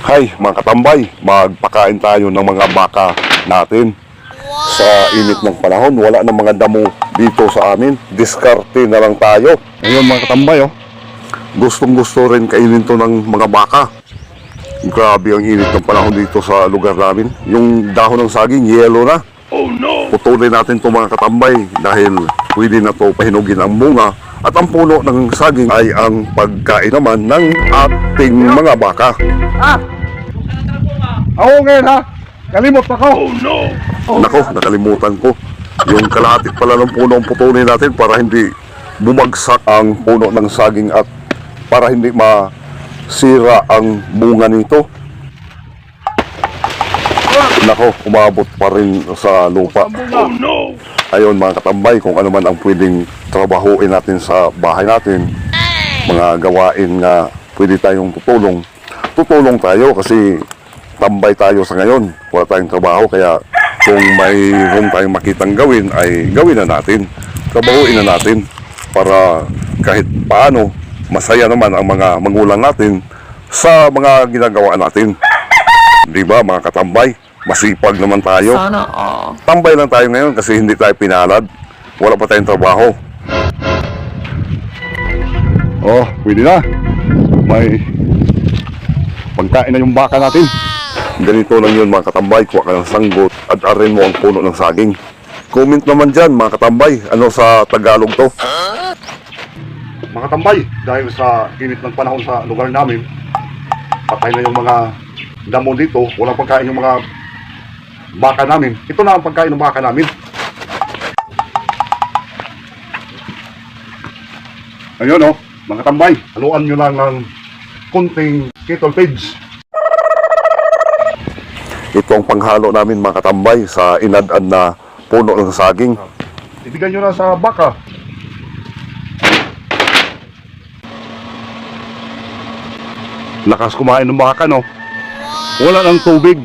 Hay, mga katambay, magpakain tayo ng mga baka natin. Sa init ng panahon, wala na mga damo dito sa amin. Diskarte na lang tayo. Ngayon mga katambay, oh. Gustong gusto rin kainin to ng mga baka. Grabe ang init ng panahon dito sa lugar namin. Yung dahon ng saging, yellow na. Oh no! Putulin natin to mga katambay dahil pwede na to pahinugin ang bunga at ang puno ng saging ay ang pagkain naman ng ating mga baka. Ah! Ako ngayon ha! Kalimot ako! Nako, nakalimutan ko. Yung kalahati pala ng puno ang putulin natin para hindi bumagsak ang puno ng saging at para hindi masira ang bunga nito. Nako, umabot pa rin sa lupa. Ayun mga katambay, kung ano man ang pwedeng trabahuin natin sa bahay natin, mga gawain nga pwede tayong tutulong, tutulong tayo kasi tambay tayo sa ngayon. Wala tayong trabaho kaya kung mayroon tayong makitang gawin ay gawin na natin. Trabahuin na natin para kahit paano masaya naman ang mga magulang natin sa mga ginagawa natin. Di ba mga katambay? Masipag naman tayo. Sana all. Tambay lang tayo ngayon kasi hindi tayo pinalad. Wala pa tayong trabaho. Oh, pwede na. May pagkain na yung baka natin. Ganito lang yun mga katambay. Kuha ka ng sanggot at arin mo ang puno ng saging. Comment naman dyan mga katambay. Ano sa Tagalog to? Mga katambay, dahil sa init ng panahon sa lugar namin, patay na yung mga damo dito. Walang pagkain yung mga baka namin. Ito na ang pagkain ng baka namin. Ayun oh, mga tambay, haluan nyo lang ng kunting kettle pigs. Ito ang panghalo namin mga katambay sa inadad na puno ng saging. Ibigay nyo na sa baka. Lakas kumain ng baka no. Wala ng tubig.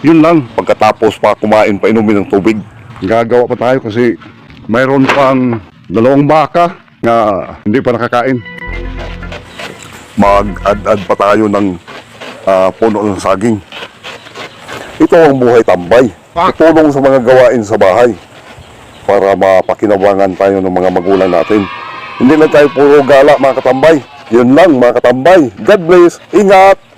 Yun lang. Pagkatapos pa kumain, painumin ng tubig. Gagawa pa tayo kasi mayroon pang dalawang baka na hindi pa nakakain. Mag-ad-ad pa tayo ng ah, puno ng saging. Ito ang buhay tambay. Tutulong sa mga gawain sa bahay para mapakinabangan tayo ng mga magulang natin. Hindi lang tayo puro gala mga katambay. Yun lang mga katambay. God bless. Ingat!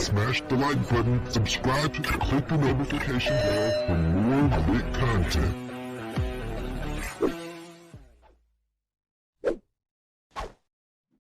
Smash the like button, subscribe, and click the notification bell for more great content.